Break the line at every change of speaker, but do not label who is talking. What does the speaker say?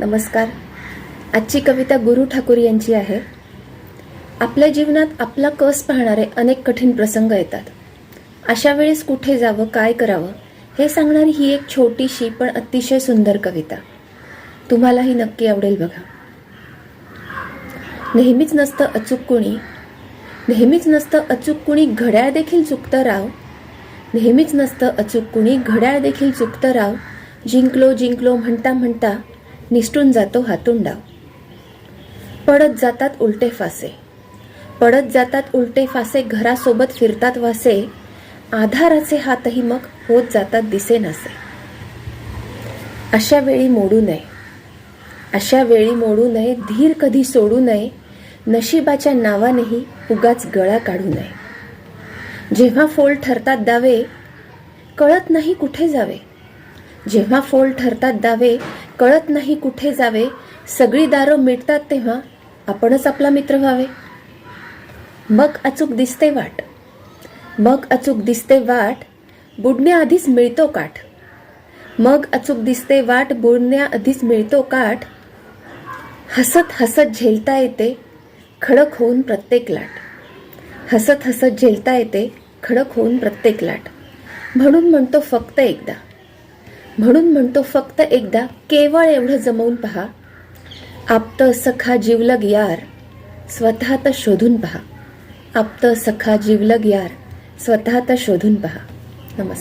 नमस्कार. आजची कविता गुरु ठाकूर यांची आहे. आपल्या जीवनात आपला कस पाहणारे अनेक कठीण प्रसंग येतात. अशा वेळेस कुठे जावं काय करावं हे सांगणारी ही एक छोटीशी पण अतिशय सुंदर कविता. तुम्हालाही नक्की आवडेल बघा. नेहमीच नसतं अचूक कुणी. नेहमीच नसतं अचूक कुणी घड्याळ देखील चुकतं राव. नेहमीच नसतं अचूक कुणी घड्याळ देखील चुकतं राव. जिंकलो जिंकलो म्हणता म्हणता निसटून जातो हातून डाव. पडत जातात उलटे फासे. पडत जातात उलटे फासे घरासोबत फिरतात वासे. आधाराचे हातही मग होत जातात दिसेनासे. अशा वेळी मोडू नये. अशा वेळी मोडू नये धीर कधी सोडू नये. नशिबाच्या नावानेही उगाच गळा काढू नये. जेव्हा फोल ठरतात दावे कळत नाही कुठे जावे. जेव्हा फोल ठरतात दावे कळत नाही कुठे जावे सगळी दारं मिटतात तेव्हा आपणच आपला मित्र व्हावे. मग अचूक दिसते वाट. मग अचूक दिसते वाट बुडण्याआधीच मिळतो काठ. मग अचूक दिसते वाट बुडण्याआधीच मिळतो काठ. हसत हसत झेलता येते खडक होऊन प्रत्येक लाट. हसत हसत झेलता येते खडक होऊन प्रत्येक लाट. म्हणून म्हणतो फक्त एकदा. म्हणून म्हणतो फक्त एकदा केवळ एवढं जमवून पहा. आपत सखा जीवलग यार स्वतः शोधून पहा. आपत सखा जीवलग यार स्वतः शोधून पहा. नमस्कार.